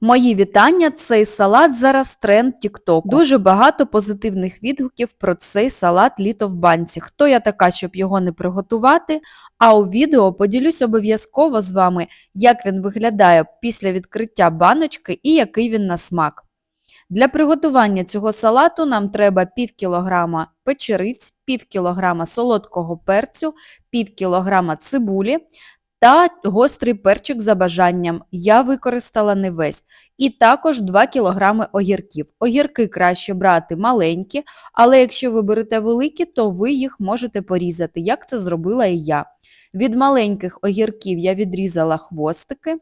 Мої вітання, цей салат зараз тренд TikTok. Дуже багато позитивних відгуків про цей салат літо в банці. Хто я така, щоб його не приготувати? А у відео поділюсь обов'язково з вами, як він виглядає після відкриття баночки і який він на смак. Для приготування цього салату нам треба пів кілограма печериць, пів кілограма солодкого перцю, пів кілограма цибулі та гострий перчик за бажанням. Я використала не весь. І також 2 кг огірків. Огірки краще брати маленькі, але якщо ви берете великі, то ви їх можете порізати, як це зробила і я. Від маленьких огірків я відрізала хвостики,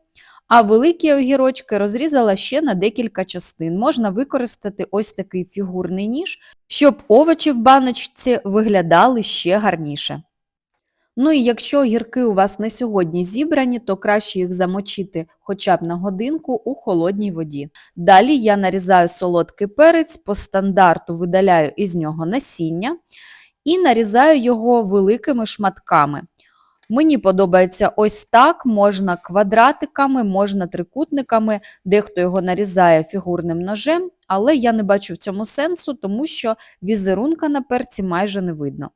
а великі огірочки розрізала ще на декілька частин. Можна використати ось такий фігурний ніж, щоб овочі в баночці виглядали ще гарніше. Ну і якщо огірки у вас не сьогодні зібрані, то краще їх замочити хоча б на годинку у холодній воді. Далі я нарізаю солодкий перець, по стандарту видаляю із нього насіння і нарізаю його великими шматками. Мені подобається ось так, можна квадратиками, можна трикутниками, дехто його нарізає фігурним ножем, але я не бачу в цьому сенсу, тому що візерунка на перці майже не видно.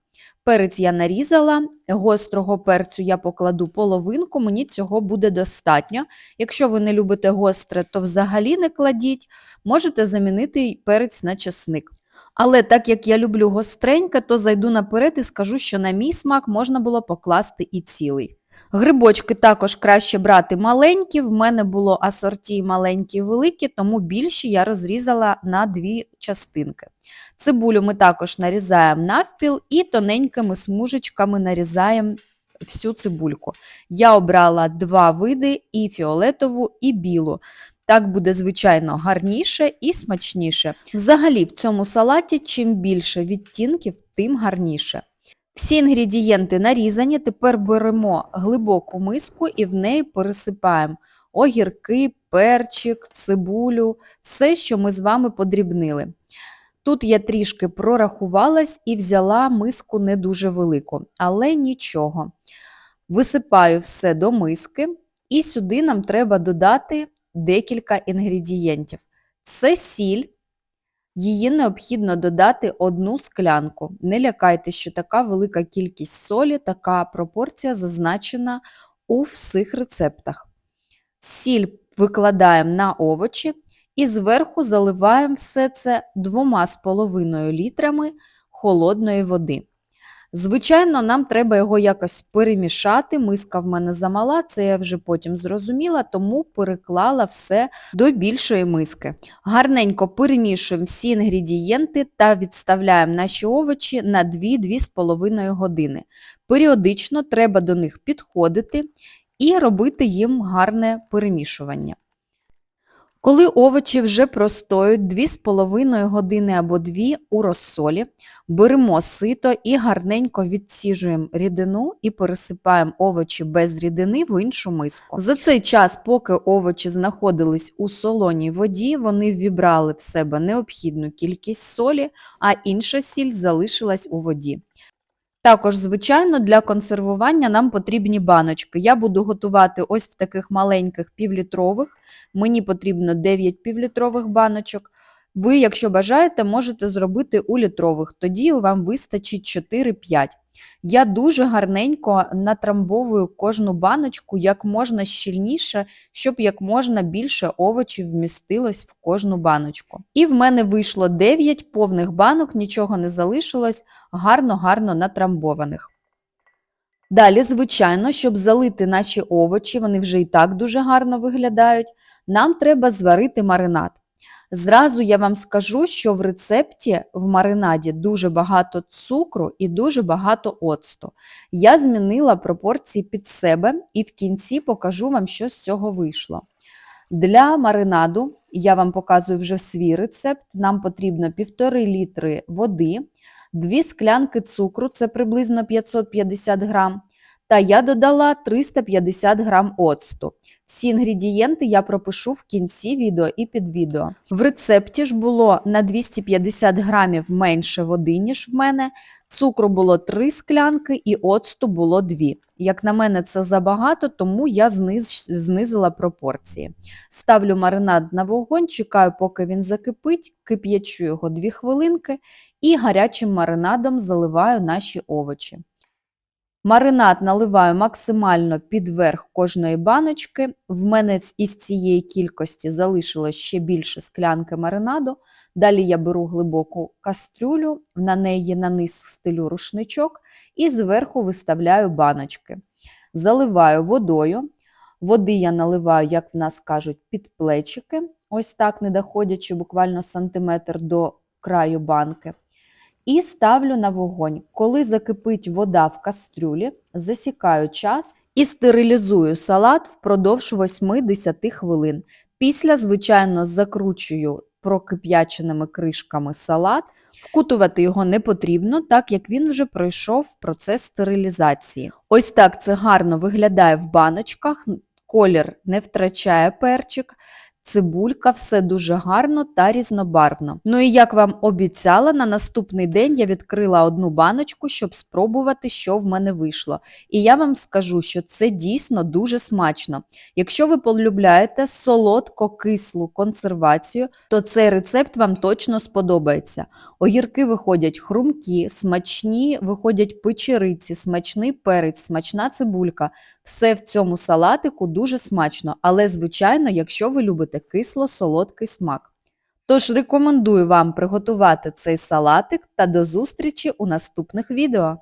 Перець я нарізала, гострого перцю я покладу половинку, мені цього буде достатньо. Якщо ви не любите гостре, то взагалі не кладіть, можете замінити перець на чесник. Але так як я люблю гостреньке, то зайду наперед і скажу, що на мій смак можна було покласти і цілий. Грибочки також краще брати маленькі, в мене було асорті маленькі і великі, тому більші я розрізала на дві частинки. Цибулю ми також нарізаємо навпіл і тоненькими смужечками нарізаємо всю цибульку. Я обрала два види і фіолетову, і білу. Так буде, звичайно, гарніше і смачніше. Взагалі, в цьому салаті чим більше відтінків, тим гарніше. Всі інгредієнти нарізані, тепер беремо глибоку миску і в неї пересипаємо огірки, перчик, цибулю, все, що ми з вами подрібнили. Тут я трішки прорахувалась і взяла миску не дуже велику, але нічого. Висипаю все до миски і сюди нам треба додати декілька інгредієнтів. Це сіль, її необхідно додати одну склянку. Не лякайте, що така велика кількість солі, така пропорція зазначена у всіх рецептах. Сіль викладаємо на овочі і зверху заливаємо все це 2,5 літрами холодної води. Звичайно, нам треба його якось перемішати. Миска в мене замала, це я вже потім зрозуміла, тому переклала все до більшої миски. Гарненько перемішуємо всі інгредієнти та відставляємо наші овочі на 2-2,5 години. Періодично треба до них підходити і робити їм гарне перемішування. Коли овочі вже простоють 2,5 години або 2 у розсолі, беремо сито і гарненько відсіжуємо рідину і пересипаємо овочі без рідини в іншу миску. За цей час, поки овочі знаходились у солоній воді, вони ввібрали в себе необхідну кількість солі, а інша сіль залишилась у воді. Також, звичайно, для консервування нам потрібні баночки. Я буду готувати ось в таких маленьких півлітрових. Мені потрібно 9 півлітрових баночок. Ви, якщо бажаєте, можете зробити у літрових, тоді вам вистачить 4-5. Я дуже гарненько натрамбовую кожну баночку як можна щільніше, щоб як можна більше овочів вмістилось в кожну баночку. І в мене вийшло 9 повних банок, нічого не залишилось, гарно-гарно натрамбованих. Далі, звичайно, щоб залити наші овочі, вони вже і так дуже гарно виглядають, нам треба зварити маринад. Зразу я вам скажу, що в рецепті в маринаді дуже багато цукру і дуже багато оцту. Я змінила пропорції під себе і в кінці покажу вам, що з цього вийшло. Для маринаду я вам показую вже свій рецепт. Нам потрібно 1,5 літри води, 2 склянки цукру, це приблизно 550 грам, та я додала 350 грам оцту. Всі інгредієнти я пропишу в кінці відео і під відео. В рецепті ж було на 250 грамів менше води, ніж в мене, цукру було 3 склянки і оцту було 2. Як на мене, це забагато, тому я зниз, знизила пропорції. Ставлю маринад на вогонь, чекаю, поки він закипить, кип'ячу його 2 хвилинки і гарячим маринадом заливаю наші овочі. Маринад наливаю максимально під верх кожної баночки. В мене із цієї кількості залишилось ще більше склянки маринаду. Далі я беру глибоку кастрюлю, на неї на низ стелю рушничок і зверху виставляю баночки. Заливаю водою. Води я наливаю, як в нас кажуть, під плечики, ось так, не доходячи буквально сантиметр до краю банки. І ставлю на вогонь. Коли закипить вода в кастрюлі, засікаю час і стерилізую салат впродовж 8-10 хвилин. Після, звичайно, закручую прокип'яченими кришками салат. Вкутувати його не потрібно, так як він вже пройшов процес стерилізації. Ось так це гарно виглядає в баночках, колір не втрачає перчик, цибулька, все дуже гарно та різнобарвно. Ну і як вам обіцяла, на наступний день я відкрила одну баночку, щоб спробувати, що в мене вийшло. І я вам скажу, що це дійсно дуже смачно. Якщо ви полюбляєте солодко-кислу консервацію, то цей рецепт вам точно сподобається. Огірки виходять хрумкі, смачні, виходять печериці, смачний перець, смачна цибулька. Все в цьому салатику дуже смачно, але, звичайно, якщо ви любите кисло-солодкий смак. Тож рекомендую вам приготувати цей салатик та до зустрічі у наступних відео.